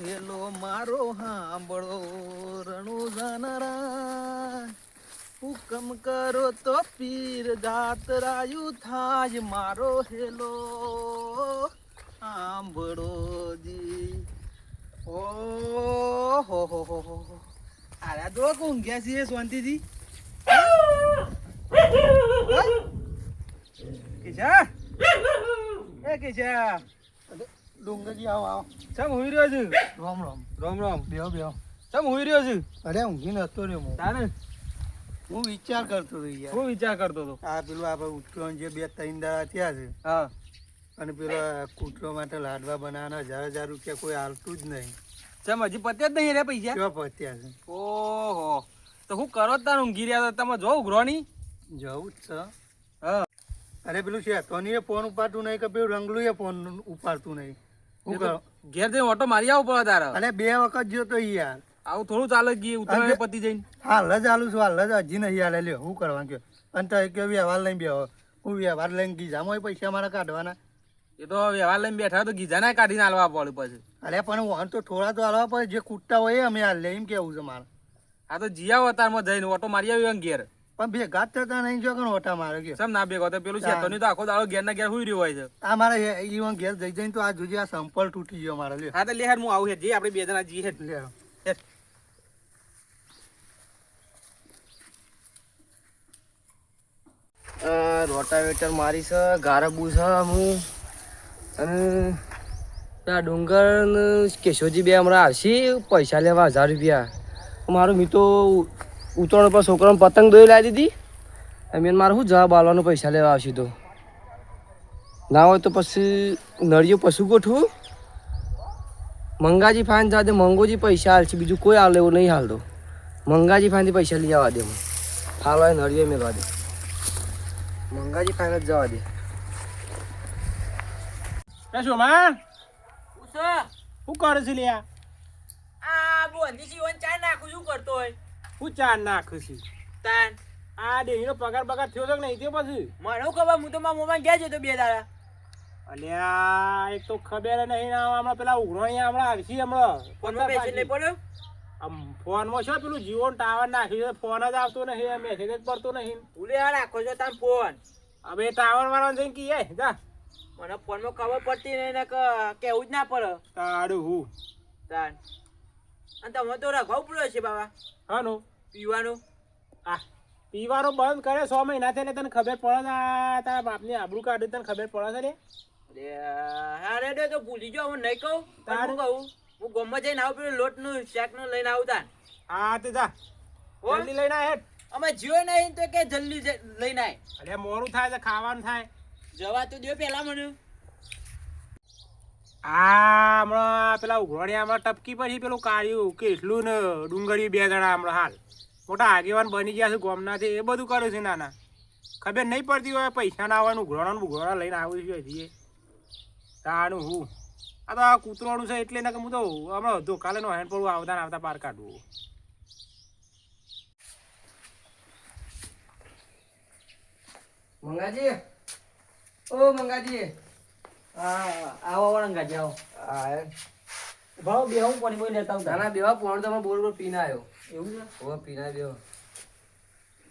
Hello મારો હાંભળો, રણુ જાનરા. હુકમ કરો તો પીર જાત રાયુ થાય મારો હેલો. હાંભળો જી. ઓ, હો હો હો હો આરા જો કોણ ગયા છે શાંતિથી? કિશા એ કિશા ડુંગરજી આવો આવો. ચમ હુઈ રહ્યો છું? રોમ રોમ. રોમ રોમ. બેહો બેહો. ચમ હુઈ રહ્યો છું? અરે ઊંઘીને હતો રહ્યો હું. તાને હું વિચાર કરતો હતો યાર. શું વિચાર કરતો હતો. આ પેલું આપણે ઉઠ્યો જે બે ત્રણ દાડા થયા છે. હા. અને પેલા કૂતરો માટે લાડવા બનાવવાના હજાર હજાર રૂપિયા કોઈ હાલતું જ નહીં. ચમ હજી પત્યા જ નહીં રે પૈસા? કેવા પત્યા છે. ઓહો. તો હું કરો જ તાર ઊંઘી રહ્યા તમે જો ઉઘરોની? જવું જ છે. હા. અરે પેલું છે તોની ફોન ઉપાડતું નહીં કે પેલું રંગલું એ ફોન ઉપાડતું નહીં? હું ઘેર જઈને ઓટો મારી આવો પડે તારે. અરે બે વખત જો તો યાર. આવું થોડું ચાલે ગઈ ઉતરાયણ અને- પતી જઈને? હાલ જ આલું છું હાલ જ હજી નહીં હાલે લ્યો હું કરવાનું કયો અને તો કે વ્યવહાર લઈને બેહો. હું વ્યવહાર લઈને ગીજામાં પૈસા મારા કાઢવાના. એ તો વ્યવહાર લઈને બેઠા તો ગીજા ના કાઢીને હાલવા પડે પછી. અરે પણ વાહન તો થોડા તો હાલવા પડે. જે કૂટતા હોય અમે હાલ લે એમ કેવું છે મારે? હા તો જીયા અતારમાં જઈને ઓટો મારી આવ્યો ઘેર. પણ ભેગા જ થતા નહીં જો કણ ઓટા મારે કે. સમ ના બે તો પેલું છે તો તો આખો દાડો ઘેર ના ઘેર હુઈ રહ્યો હોય છે. આ મારે ઈવન ઘેર જઈ જઈને તો આ જોજે આ સંપલ તૂટી ગયો મારે લ્યો હા તો લે હું આવું હેડ. જે આપણે બે જણા જી હેડ. લે. રોટાવેટર મારી છે ગારબુ છે હું. અને આ ડુંગર કેશોજી બે હમણાં આવશે પૈસા લેવા હજાર રૂપિયા. મારું મી તો ઉતરણ પર છોકરાને પતંગ દોઈ લાવી દીધી. એમ મારે શું જવાબ આલવાનો પૈસા લેવા આવશે તો. ના હોય તો પછી નળિયો પશુ ગોઠવું. મંગાજી ફાન દે મંગોજી પૈસા હાલશે બીજું કોઈ હાલ એવું નહીં હાલતો. મંગાજી ફાનથી પૈસા લઈ આવવા દે મને. હાલ હોય નળિયો મેળવા દે. મંગાજી ફાઇન જ જવા દે. શું માં શું કરે છે લ્યા? આ બોલી જીવન ચા નાખું શું કરતો હોય? હું ચાર નાખું છું. તાન. આ દેહીનો પગાર પગાર થયો છે કે નહીં થયો પછી? મને ખબર? હું તો મારા મોબાઈલ ગયા જતો બે દાડા. અલ્યા એક તો ખબર નહીં ના હમણાં પેલા અહીંયા હમણાં આવશે હમણાં. ફોનમાં બેસી નહીં પડ્યો? આમ ફોનમાં છે પેલું જીવન ટાવર નાખ્યું છે ફોન જ આવતો નહીં મેસેજ જ પડતો નહીં. ભૂલે આ રાખો છો તાર ફોન. હવે ટાવર વાળા જઈને કીએ જા. મને ફોનમાં ખબર પડતી નહીં ને કેવું જ ના પડે. તારું હું. તાન. અને તમે તો રખાવ પડ્યો છે બાબા. હાનો પીવાનું. આ પીવાનો બંધ કરે સો મહિના થઈને તને ખબર પડે ને આ તારા બાપની આબરૂ કાઢે તને ખબર પડે છે રે. અરે રે તો ભૂલી જાઓ હું નહીં કહું. તારું? કહું હું ગમમાં જઈને આવું પેલું લોટનું શાકનું લઈને આવું તાન. હા તે જા? જલ્દી લઈને આ અમે જીવો નહીં તો કે જલ્દી લઈને આય. અરે મોરું થાય છે ખાવાનું થાય. જવા તો દો પહેલા મને. આ હમણાં પેલા ઉઘરાણી હમણાં ટપકી પછી પેલું કાઢ્યું કેટલું ને, ડુંગળી બે જણા હમણાં હાલ. મોટા આગેવાન બની ગયા છે ગોમનાથી, એ બધું કરે છે નાના. ખબર નહીં પડતી હોય પૈસા ના આવવાનું ઉઘરાણા ઉઘરાણા લઈને આવું છું હજી તાનું હું? આ તો આ કૂતરોનું છે એટલે ને કે હું તો હમણાં હતો કાલે નો હેન્ડ પડવું આવતા આવતા પાર કાઢવું મંગાજી? ઓ મંગાજી. હા આવો વળંગાજી આવો. હા ભાવ બે હું પાણી બોલી લેતા નાના બેવા પોણ તમે બોલ બોલ પીના આવ્યો. એવું છે? ઓ પીને આવ્યો.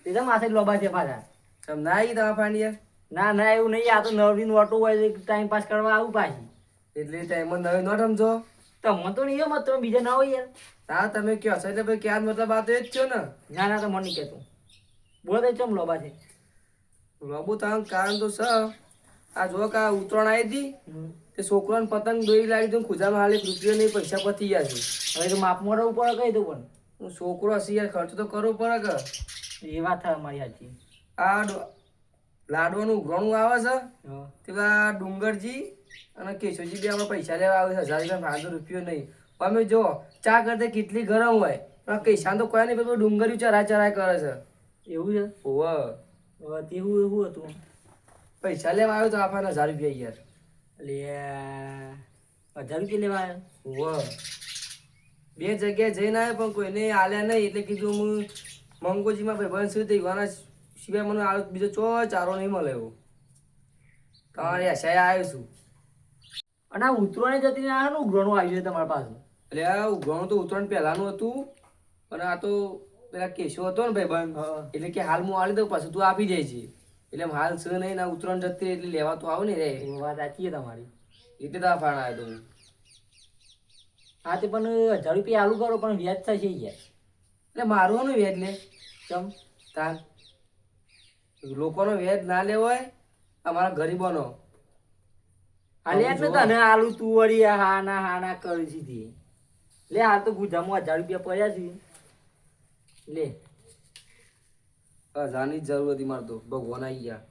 તે માથે લોબા છે પાછા. તમ ના આવી તમારા ફાંડિયા ના ના એવું નહીં આ તો નવરીનું ઓટો હોય ટાઈમ પાસ કરવા આવું પાછી. એટલે ટાઈમ નવી નો રમજો તમને તો નહીં મત તમે બીજા ના હોય યાર. હા તમે કયો છો એટલે ભાઈ ક્યાં મતલબ આ તો એ જ છો ને? ના ના તો મને નહીં કહેતું. બોલો તો ચમ લોબા છે? રબુ તારું કારણ તો છે. આ જો કે આ ઉત્તરાયણ આવી હતી તે છોકરાને પતંગ દોરી લાવી દઉં ખુદામાં હાલ રૂપિયો નહીં પૈસા પતી ગયા છે. હવે તો માપમાં રહેવું પડે કઈ દઉં પણ. હું છોકરો હશે યાર ખર્ચ તો કરવો પડે કે. એ વાત થાય અમારી હાથી આ લાડવાનું ઘણું આવે છે. તે પેલા ડુંગરજી અને કેશોજી બે આપણે પૈસા લેવા આવે છે હજાર રૂપિયા ફાળતો રૂપિયો નહીં. અમે જો ચા કરતા કેટલી ગરમ હોય. પણ કૈસા તો કોઈ નહીં પેલું ડુંગરી ચરા ચરા કરે છે. એવું છે? હવે. તેવું એવું હતું. પૈસા લેવા આવ્યો તો આપવાના હજાર રૂપિયા યાર. એટલે હજાર રૂપિયા લેવા આવ્યા? બે જગ્યાએ જઈને આવ્યો પણ કોઈને આલ્યા નહીં. એટલે કીધું હું મંગોજીમાં ભાઈ શું થઈ ગવાના સિવાય મને આલો બીજો ચો ચારો નહીં મળે એવો. તમારે આશાએ આવ્યો છું. અને આ ઉતરવાની જતી ને આ ઘણું આવ્યું છે તમારા પાસે એટલે આ ઉઘરણું તો ઉતરણ પહેલાનું હતું. પણ આ તો પેલા કેશો હતો ને ભાઈ બંધ. એટલે કે હાલ હું આલી દઉં પાછું તું આપી જાય છે એટલે હાલ છે નહીં ના ઉત્તરાયણ જતી એટલે લેવા તો આવું ને રે. વાત સાચી છે તમારી. એટલે તો ફાણ આવ્યો તો હું. હા તે પણ હજાર રૂપિયા આલુ કરો પણ વ્યાજ થશે યાર એટલે મારું ને વ્યાજ લે ચમ. તાન લોકોનો વ્યાજ ના લેવાય અમારા ગરીબોનો. જ ને તને આલુ તું વળી હા ના હા ના કરી લે હાલ તો ગુજામાં હજાર રૂપિયા પડ્યા છે. લે. હજારની જ જરૂર હતી મારે તો. ભગવાન આવી ગયા.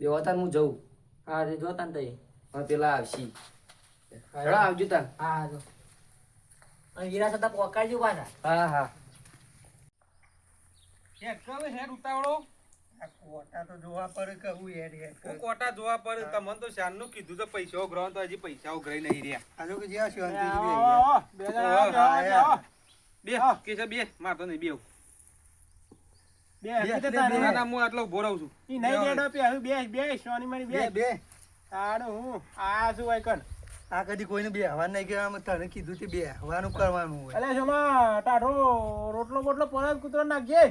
બે હું જઉં. હા તે જોતા ને તઈ. હા પેલા આવશી. હેડો આવજો તાન. હા હા જો. અને હીરા છતાં પોકાડજો પાછા. હા હા. હેડ કર હેડ ઉતાવળો? કોટા તો જોવા પડે કે હું હેડ. હેડ કોટા જોવા પડે તમને તો શાનનું કીધું તો પૈસા ગ્રહણ તો હજી પૈસા ગ્રહી નહીં રહ્યા. આ કે જ્યાં બે બે કે છે બે? મારતો નહીં બેવ ના હું આટલો ઊભો છું. ઈ નહીં બેડો પે હું બે બે સોની મારી બે. બે બે. આડો હું? આ શું હોય આ કદી કોઈને બેહવા નહીં કહેવામાં તને કીધું તે બેહવાનું કરવાનું હોય. અલે શોમાં ટાઢો રોટલો બોટલો પરત કૂતરો નાખજે.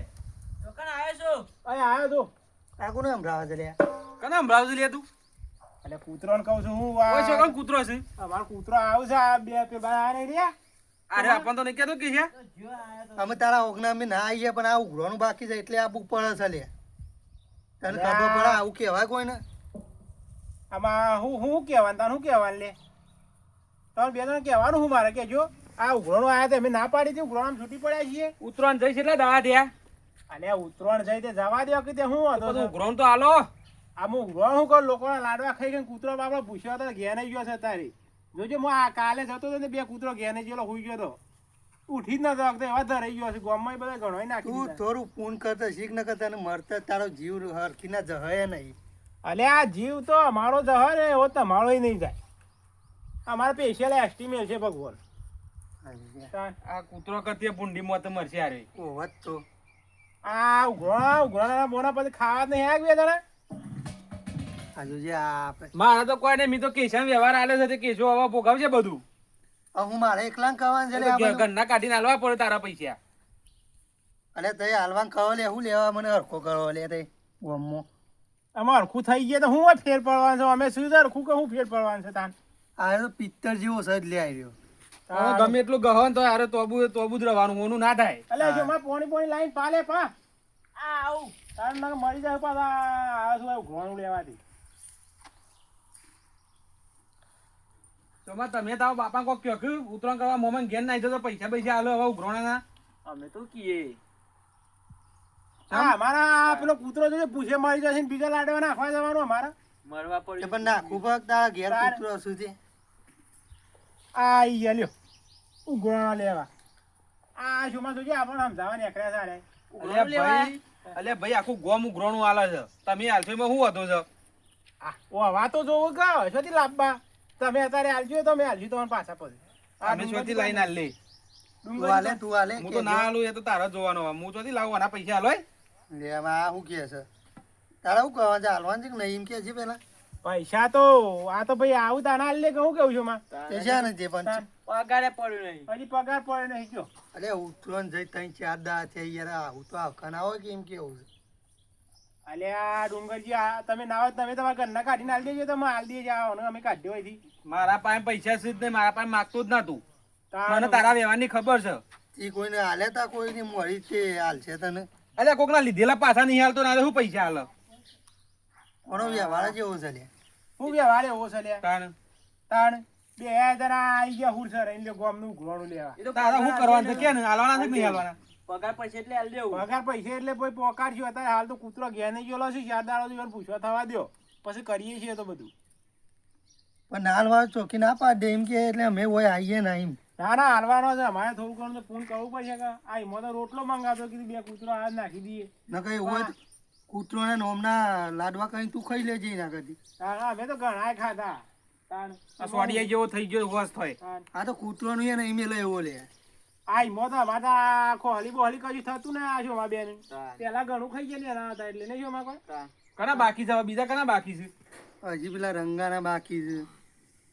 આવ્યો છું? અહીં આયો તો. આ કોને સંભળાવે છે લ્યા? કના સંભળાવજો લે તું? એટલે કૂતરોને કહું છું હું કૂતરો છે. અમારો કૂતરો આવશે આ બે પે બાર આ નહીં રહ્યા? અરે આપણ તો નહીં કહેતો કે છે. અમે તારા ઓગના અમે ના આવીએ પણ આ ઉઘરાનું બાકી છે એટલે આપવું પડે છે લે. તને ખબર પડે આવું કહેવાય કોઈને? આમાં હું હું કહેવાનું? તાર શું કહેવાનું લે? તમે બે જણ કહેવાનું હું મારે? કેજો આ ઉઘરાણું આવ્યા તે અમે ના પાડી હતી ઉઘરાણ છૂટી પડ્યા છીએ. ઉત્તરાયણ જઈ એટલે દવા દે. અને આ ઉતરણ જઈ તે જવા દો કે તે હું હતો ઉઘરાણ તો હાલો. આમ ઉઘરાણ હું કરું? લોકોના લાડવા ખાઈ ગઈ કૂતરો બાપડો પૂછ્યો હતો ઘેર ગયો છે તારી. જોજો હું આ કાલે જતો હતો ને બે કૂતરો ઘેને ગયેલો હુઈ ગયો તો. ઉઠી જ નતો શકતો એવા ધરાઈ ગયો છે ગામમાં બધા ઘણો નાખી તું. થોડું ફોન કરતો શીખ ન કરતા ને મરતા તારો જીવ હરખી ના જહે નહીં. અલે આ જીવ તો અમારો જહે ને એવો તમારો નહીં જાય. અમારે સ્પેશિયલ એસ્ટિમેટ છે ભગવાન. આ કૂતરો કરતી ભૂંડી મોત મરશે એ. ઓવત તો. આ ઉઘરાણા ઉઘરાણા બોના પછી ખાવા નહીં આવ્યા બે જણા આપણે મારા તો કોઈ નહીં મી તો કેશાનો વ્યવહાર આલે છે તે કેશો હવે ભોગવશે બધું. હું મારે એકલા કહેવાનું છે. ઘરના કાઢીને હાલવા પડે તારા પૈસા. અલે તે હાલવાન કહો લે હું લેવા મને હરખો કરો લે તે ગમો. અમાર હરખું થઈ ગયા તો હું ફેર પડવાનું છે? અમે શું હરખું કે હું ફેર પડવાનું છે તાન? આ તો પિત્તર જેવો સજ લે આવી રહ્યો હવે ગમે એટલું ગહન તો યાર તોબુ તોબુ જ રહેવાનું ઓનું ના થાય. અલે જો માં પોણી પોણી લાઈન પાલે પા. આવ. આવું તાર મને મરી જાય પાછા આ શું આવું ઘોણું લેવાથી. ચોમા તમે તારો બાપા કોક કયો કે ઉતરાણ કરવા મોમાં ઘેર નાઈ જતો પૈસા પૈસા હાલો હવે ઉઘરાણાના. અમે તો કીએ. હા મારા પેલો કૂતરો જોજે પૂછે મારી જશે ને બીજા લાડવા નાખવા જવાનું અમારા. મરવા તે પણ નાખું પગ તારા ઘેર કૂતરો સુધી આ ઈ લ્યો ઉઘરાણા લેવા. આ શું માં જોજે આપણને સમજાવવા નીકળ્યા અલ્યા ભાઈ અલ્યા ભાઈ આખું ગોમ ઉઘરાણું હાલે છે. તમે એમાં શું હતો છે? ઓ હવા તો જોવું કા શોથી લાભવા તમે અત્યારે હાલજો તમે આલજો તમારે પાછા પછી અમે શોથી લઈને હાલ તું આલે તું આલે હું તો ના આલું એ તો તારા જોવાનો હું છોથી લાવું આના પૈસા આલો લે આ શું કે છે? તારા શું કહેવા છે? હાલવાનું છે કે નહીં? એમ કે છે પેલા પૈસા તો આ તો ભાઈ આવું તાના આલે કે હું કેવું છું માં પૈસા છે ને પણ પગારે પડ્યું નહીં. હજી પગાર પડે નહીં કયો? અરે ઉતરણ જઈ તઈ ચાર દા છે યાર. આવું તો આવકાના હોય કે એમ કેવું છે? અલે આ ડુંગરજી આ તમે ના હોય તમે તમારા ઘરના કાઢીને હાલ દેજો તમે હાલ દેજો આવો ને અમે કાઢ્યો અહીંથી. મારા પાસે પૈસા છે જ નહીં મારા પાસે માગતું જ નતું તું. મને તારા વ્યવહારની ખબર છે. એ કોઈને હાલે તા કોઈને મળી છે હાલ છે તને અલ્યા કોકના લીધેલા પાછા નહીં હાલતો ના શું પૈસા હાલ કોનો વ્યવહાર જેવો છે લે. હું વ્યવહાર એવો છે લે? તાણ. તાણ. બે જણા આઈ ગયા હુરસર એટલે ગોમનું ઘોડું લેવા. તારા શું કરવાનું છે? કે ને હાલવાના છે નહીં હાલવાના? પગાર પૈસે એટલે હાલ દેવું. પગાર પૈસે એટલે કોઈ પોકારશું અત્યારે હાલ તો કૂતરો ઘેને ગયેલો છે ચાર દાડો દિવસ પૂછવા થવા દો પછી કરીએ છીએ તો બધું. પણ હાલવા ચોકી ના પાડે એમ કે એટલે અમે હોય આવીએ ના એમ. ના ના હાલવાનો છે. અમારે થોડું ઘણું ફોન કરવું પડશે કે આ એમાં તો રોટલો મંગાવતો કીધું બે કૂતરો આ નાખી દઈએ. ન કઈ હોય કૂતરો ને નોમના લાડવા કઈ તું ખાઈ લેજે ના કરતી હા અમે તો ઘણા ખાધા. આ સોડિયા જેવો થઈ ગયો હોસ થાય. આ તો કૂતરો નું એને એમ લે એવો લે. આ મો તો અમારે આખો હલી બોહલી કશું થતું ને આ શું બેન. પેલા ઘણું ખાઈ હતા એટલે નહીં શું કોઈ. કના બાકી છે બીજા કના બાકી છે? હજી પેલા રંગાના બાકી છે.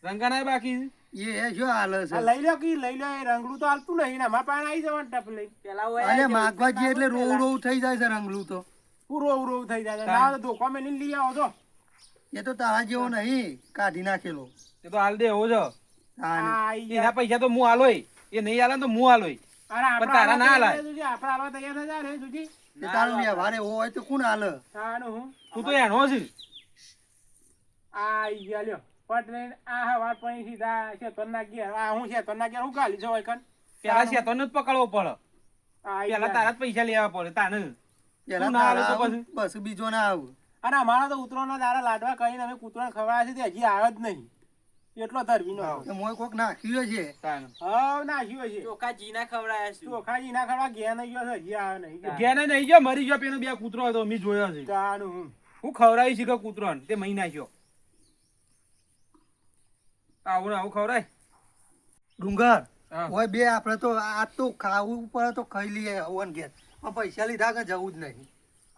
રંગાના બાકી છે? એ શું હાલે છે. લઈ લો કે લઈ લો એ રંગલું તો હાલતું નહીં. ને અમારા પાસે આવી જવાનું ટપ લઈ પેલા એટલે રોવ રોવ થઈ જાય છે રંગલું તો. પૂરો રોવ થઈ જાય છે. ના ધોકો મેં લઈ આવો તો એ તો તારા જેવો નહીં. કાઢી નાખેલો. એ તો હાલ દે એવો છો હા આઈ એના પૈસા તો હું હાલોય એ નહીં આલે તો હું આલોય પણ તારા ના આલે. આપણે હાલવા તૈયાર થઈ રે સુજી એ વ્યવહાર એવો હોય તો કોણ હાલે તું તો એનો છે. આ ગયા લ્યો. પટ લઈને આ હવા પણી સીધા શેતરના ઘેર આ હું શેતરના ઘેર હું ગાલી જવાય કન પેલા શેતોને જ પકડવો પડે. પેલા તારા જ પૈસા લેવા પડે તાને. પેલા ના તો બસ બીજો ના આવું. અને અમારા તો ઉતરોના દારા લાડવા કહીને અમે કૂતરાને ખવડાવ્યા છે તે હજી આવે જ નહીં. એટલો ધરવીનો તો મોય કોક નાખ્યું છે તાને. હવ છે ચોખા જીના ખવડાયા છે. ચોખાજી ના ખવડા ઘેર નહીં ગયો છે હજી આવ્યો નહીં. ઘેને નહીં ગયો મરી ગયો પેલો બે કૂતરો હતો મી જોયો છે. તાનું હું. હું છે કે કૂતરો તે મહી નાખ્યો. આવું ને આવું ખવડાય. ડુંગર. હા. હોય બે આપણે તો આ તો ખાવું પડે તો ખાઈ લઈએ હવન ઘેર. પણ પૈસા લીધા કે જવું જ નહીં.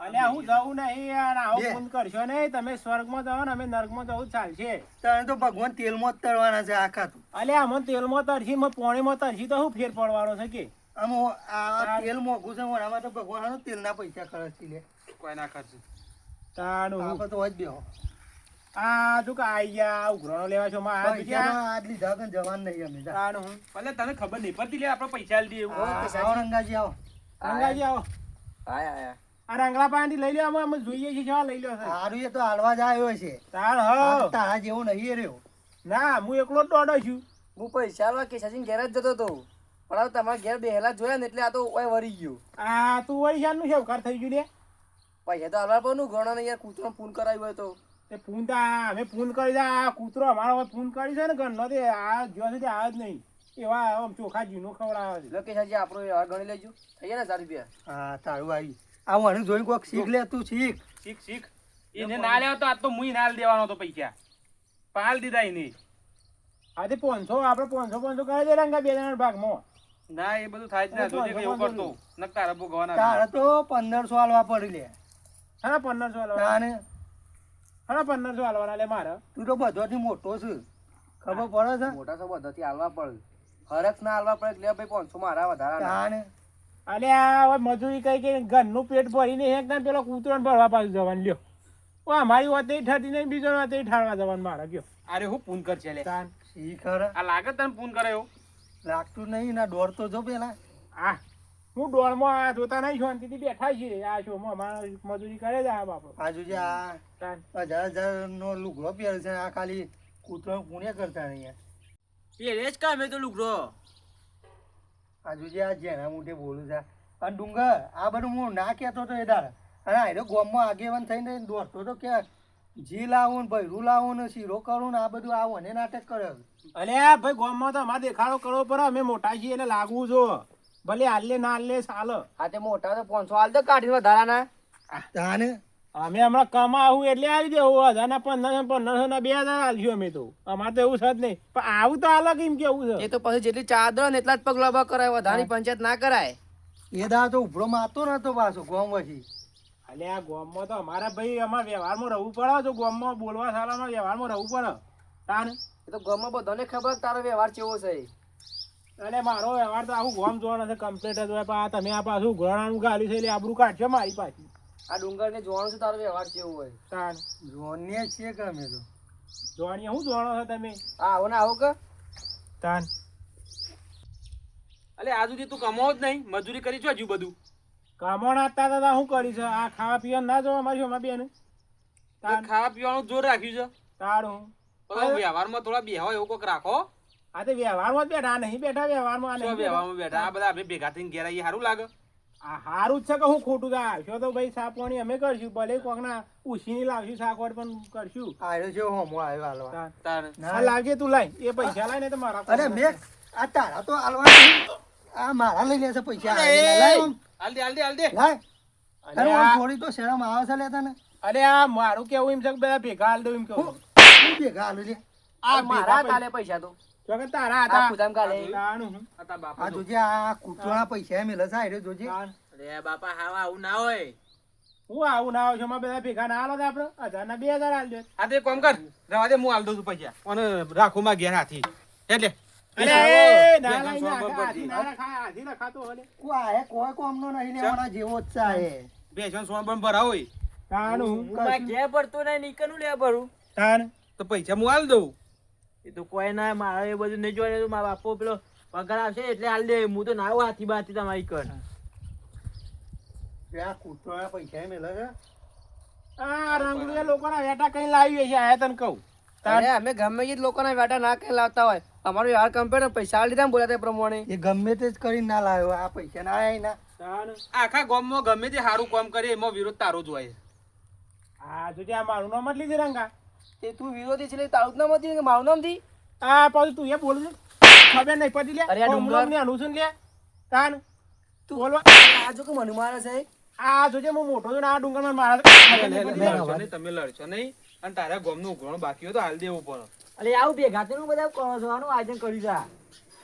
અલ્યા હું જવું નહીં યાર આવું ફોન કરશો નહીં. તમે સ્વર્ગમાં જાઓ ને અમે નર્કમાં જવું ચાલશે. તને તો ભગવાન તેલમાં જ તળવાના છે આખા તો. અલ્યા અમને તેલમાં તરશી માં પોણીમાં તરશી તો શું ફેર પડવાનો છે કે? આમ આ તેલ મોઘું છે આમાં તો ભગવાન તેલના પૈસા ખર્ચી લે. કોઈ ના ખર્ચ તાનું હું. આપણે તો જ બેહો. આ તું કે આઈ ગયા ઉઘરાણો લેવા છો માં આ બીજા લીધા કે જવાન નહીં અમે જા. તાનું હું? ભલે તને ખબર નહીં પડતી લે આપણે પૈસા લઈએ એવું. આવો, આવો રંગાજી આવો. રંગાજી આવો. આયા આયા. આ રંગલા પાણી લઈ લો અમે અમે જોઈએ છીએ કેવા લઈ લો સારું એ તો હાલવા જ આવ્યો છે. તાર હ. તારા જેવો નહીં રહ્યો. ના હું એકલો જ દોડો છું. હું પૈસા આલવા કેશાજી ઘેર જ જતો હતો. પણ હવે તમારા ઘેર બેહેલા જોયા ને એટલે આ તો ઓય વરી ગયો. આ તું વળી શાનું શેવકાર થઈ ગયું લે? પૈસા તો હાલવા પણ ઘણો ને યાર કૂતરો ફોન કરાવ્યો હોય તો તે ફોન તો અમે ફોન કરી દે આ કૂતરો અમારો ફોન કરી છે ને ઘરનો તે આ જો સુધી આવે જ નહીં. એવા આમ ચોખા જીનો ખવડાવે છે. એટલે કેશાજી આપણો વ્યવહાર ગણી લેજો. થઈ ગયા ને હજાર રૂપિયા? હા તારું આવી. આવું આનું જોઈને કોઈક શીખ લે તું શીખ. શીખ શીખ. એને ના લેવા તો આ તો મુઈ ના દેવાનો તો પૈસા. પાલ દીધા એને. આજે પાંચસો આપણે પાંચસો પાંચસો કરી દે રંગા બે જણા ભાગમાં? ના એ બધું થાય જ ના જોજે એવું કરતો. નકતા રબો ગવાના તારે તો પંદરસો હાલવા પડી લે. હા પંદરસો હાલવાના તાને હા પંદરસો હાલવાના લે મારે. તું તો બધોથી મોટો છે. ખબર પડે છે? મોટા તો બધાથી હાલવા પડે. ફરક ના હાલવા પડે લે ભાઈ પાંચસો મારા વધારા અલે આ હવે મજૂરી કઈ કે ઘરનું પેટ ભરીને એક ના પેલો કૂતરો ભરવા પાછું જવાનું. લ્યો. ઓ અમારી વાત એ ઠરતી નહીં બીજો વાત એ ઠારવા જવાનું મારે. ગયો અરે હું પૂન કર છે લે તાન. શીખ હરે. આ લાગે તને પૂન કરે એવું લાગતું નહીં ના દોડ તો જો પેલા. આ હું ડોળમાં આ જોતા નહીં શાંતિથી બેઠા છીએ. આ શોમાં અમારે મજૂરી કરે છે આ બાપો આજુ જે આ તાન. હજાર હજાર નો લુગડો પહેરે છે આ ખાલી કૂતરો પુણ્ય કરતા નહીં પહેરે જ કામે તો લુગડો? આજુ જે આ જેના મોઢે બોલું છે. અને ડુંગર આ બધું હું ના કહેતો તો એ દાડે. અને તો ગોમમાં આગેવાન થઈને દોડતો તો કે જી લાવું ને ભૈરું લાવું ને શીરો કરું ને આ બધું આ મને નાટક કરે અલે આ ભાઈ ગોમમાં તો અમારે દેખાડો કરવો પડે. અમે મોટા છીએ એટલે લાગવું જો. ભલે હાલે ના હાલે સાલ. આ તે મોટા તો પાંચસો હાલ તો કાઢીને વધારાના. તાને અમે હમણાં કમાવું એટલે આવી દેવું હજાર ના પંદરસો પંદરસો ના બે હજાર આલશું અમે તો. અમારે તો એવું છે જ નહીં. પણ આવું તો અલગ એમ કેવું છે? એ તો પછી જેટલી ચાદર ને એટલા જ પગલા કરાય વધારાની પંચાયત ના કરાય. એ દા તો ઉભરો મારતો નતો પાછો ગોમ વછી અલે આ ગોમમાં તો અમારા ભાઈ અમારા વ્યવહારમાં રહેવું પડે તો ગોમમાં બોલવા સાલામાં વ્યવહારમાં રહેવું પડે. તાન? એ તો ગામમાં બધાને ખબર તારો વ્યવહાર કેવો છે. અને મારો વ્યવહાર તો આખું ગોમ જોવાનો છે. કમ્પ્લીટ જ હોય. પણ આ તમે આ પાછું ઘોડાનું ગાલ્યું છે એટલે આબરું કાઢશો મારી પાછી. આ ડુંગર ને જોવાનું છે તારો વ્યવહાર કેવું હોય? તાન જોનીએ છીએ કે અમે તો. જોવાની શું જોવાનો છો તમે? હા આવો ને આવો કે. તાન અલે આ સુધી તું કમાવો જ નહીં. મજૂરી કરી છો હજુ બધું. કામણ આપતા દાદા શું કરી છે આ ખાવા પીવા ના જોવા મારી અમારી બેન. તો ખાવા પીવાનું જોર રાખ્યું છે. તારું વ્યવહારમાં થોડા બેહો એવું કોક રાખો. આ તો વ્યવહારમાં જ બેઠા નહીં બેઠા વ્યવહારમાં. વ્યવહારમાં બેઠા? આ બધા આપણે ભેગા થઈને ઘેરાઈએ સારું લાગે. આ હારું જ છે કે હું ખોટું તા આવશો તો ભાઈ સાપવાણી અમે કરશું ભલે કોકના ઉછીની લાવશું સાકવાડ પણ કરશું. આવ્યો છે હોમો આવ્યો હાલવા. તારે. આ લાવજે તું લાઈ એ પૈસા લાય ને તો મારા અરે મેં આ તારા તો હાલવા આ મારા લઈ લેશે પૈસા હાલ દે હાલ દે હાલ અરે થોડી તો શરમ આવે છે લેતા ને અરે આ મારું કેવું એમ છે બધા ભેગા હાલ દઉં એમ કેવું ભેગા હાલ લે. આ મારા તાલે પૈસા તો. જો તારા હતા ખુદામ કાલે. તાનું હું. બાપા આ જોજે આ કૂતરાના પૈસા મેલે છે જોજે. અરે બાપા હાવ આવું ના હોય. હું આવું ના આવું છું બધા ભેગા ના હાલો તો હજાર ના બે હજાર હાલ દે આ તો એક કર. રવા દે હું હાલ દઉં છું પૈસા. અને રાખું માં ઘેર હાથી. એટલે હલે. હોય પૈસા હું આલ દઉં. એ તો કોઈ ના મારે એ બધું નહીં જોઈને મારા બાપો પેલો પગાર આવશે એટલે હાલ દે. હું તો ના હાથી બાથી તમારી કર આ પૈસા મેલે છે? આ રંગડીયા લોકોના વેટા કઈ લાવી છે આયા તને કહું. તારે અમે ગમે તે લોકોના વેટા ના કઈ લાવતા હોય. અમારો યાર કંપેર પૈસા લીધા ને બોલ્યા તે પ્રમાણે. એ ગમે તે જ કરીને ના લાવ્યો આ પૈસા ના આયા ના આખા ગામમાં ગમે તે સારું કામ કરે એમાં વિરોધ તારો જ હોય. આ જોજે આ મારું નામ જ લીધે રંગા. તે તું વિરોધી છે તારું નામ હતી કે મારું નામથી આ પાછું તું એ બોલ છે ખબર નહીં પડી લે અરે હું ડુંગર. ને અનુસન લે કાન તું બોલવા આ જો કે મને મારે છે. આ જોજે હું મોટો છું ને આ ડુંગરમાં મારા તમે લડશો નહીં અને તારા ગામનું ઉઘરાણું બાકી હોય તો હાલ દેવું પડે. એટલે આવું ભેગા તો બધા કોણ છો? આયોજન કર્યું જા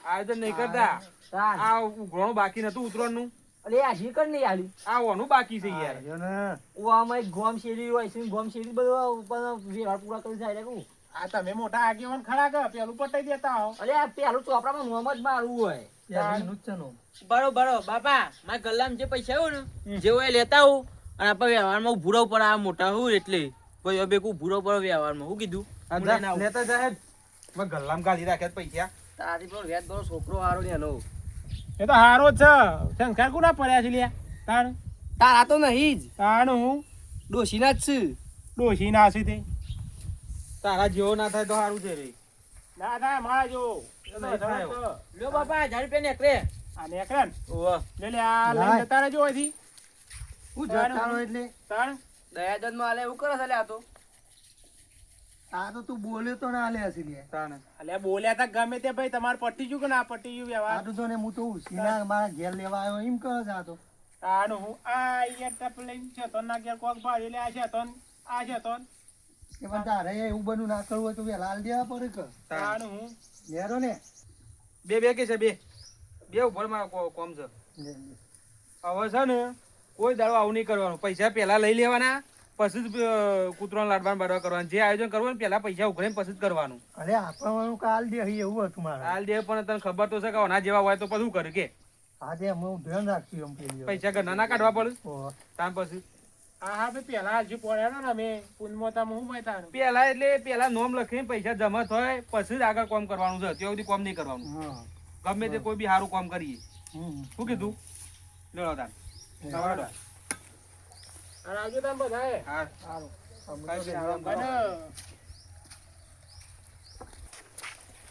આયોજન નહીં કરતા. તાન. આ ઉઘરણું બાકી નતું ઉતરવાનું અરે આ શી કર નહીં આલી આ ઓનું બાકી છે યાર. ને. ઓ આમાં એક ગોમ શેરી હોય છે ગોમ શેરી બધું વ્યવહાર પૂરા કરી જાય કહું. આ તમે મોટા આગેવાન ખરા કે પેલું પટાઈ દેતા હો? અરે આ પેલું ચોપડામાં મોહમ્મદ મારવું હોય. યાર એનું જ છે નો. બરો બરો બાપા મારા ગલ્લામાં જે પૈસા હોય ને જે હોય એ લેતા હું અને આપણે વ્યવહારમાં રહેવું પડે આ મોટા હું એટલે કોઈ બે કું ભૂરો પડે વ્યવહારમાં હું કીધું. લેતા જાહેર મેં ગલ્લામ ગાલી રાખ્યા પૈસા. તારી પણ વ્યાજ બરો છોકરો હારો ને એનો એ તો હારો જ છે. સંસ્કાર કોના પડ્યા છે લ્યા? તાણ? તારા તો નહીં જ. તાણ હું? ડોશીના જ છે. ડોશી ના છે તે. તારા જેવો ના થાય તો સારું છે રે. ના થાય મારા જો. લ્યો બાપા હજાર રૂપિયા નેકરે આ નેકરે ને? ઓવા લે લે આ લઈને તારા રહેજો અહીંથી. હું જતા એટલે. તાણ? દયાજનમાં આલે એવું કરે છે લે આ તો. આ તો તું બોલ્યો તો ના લે હસી લે અલે બોલ્યા તા ગમે તે ભાઈ તમારે પટી ગયું કે ના પટી ગયું આ વ્યવહાર તો જો ને હું તો સીના મારા ઘેર લેવા આવ્યો એમ કરે છે આ તો. તાણ હું આ યાર ટપ લઈને છે તો ના ઘેર કોક ભાડી એટલે આ છે તો આ છે તો. કે પણ તારે એવું બધું ના કરવું હોય તો વેલા લાલ દેવા પડે કે. તાણ. હું. લેરો ને. બે બે કે છે બે. બે ઉપરમાં કો- કોમ છે. લે, લે. હવે છે ને કોઈ દાડો આવું નહીં કરવાનું. પૈસા પહેલા લઈ લેવાના. પછી જ કૂતરાને લાડવાનું બાડવા કરવાનું. જે આયોજન કરવાનું ને પેલા પૈસા ઉઘરે પછી જ કરવાનું. અરે આપણું કાલ દે એવું હતું મારે. કાલ દે પણ તને ખબર તો છે કે ઓના જેવા હોય તો પછી શું કરે કે? આજે અમે ધ્યાન રાખશું એમ પેલી પૈસા ઘરના ના કાઢવા પડે. તાન પછી? હા હા ભાઈ પેલા હજી પડ્યા ને અમે. પુનમાં તમે તાણ એટલે પેલા નોમ લખીને પૈસા જમા થાય પછી જ આગળ કોમ કરવાનું છે. ત્યાં સુધી કોમ નહીં કરવાનું. ગમે તે કોઈ બી સારું કામ કરીએ. શું કીધું? લેવો તાન. અને આવજો તમે હા. સારું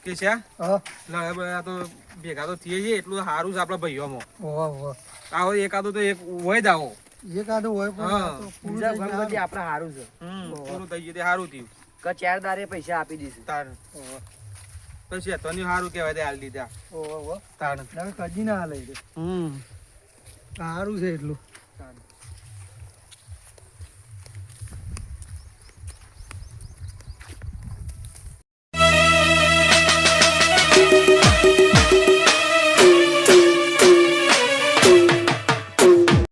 કે છે? આ? લે આ તો ભેગા તો થઈએ છીએ એટલું સારું છે આપણા ભાઈઓમાં. આવો એકાદો તો એક હોય જ આવો. એકાદો હોય પણ બીજા આપણે સારું છે. પૂરું થઈ ગયું તે સારું થયું. કે ચાર દારે પૈસા આપી દઈશું. તાર. તો શેતોની સારું કહેવાય તે હાલ દીધા. ઓહો. તાર. કદી ના હાલે હમ. સારું છે એટલું. તાર.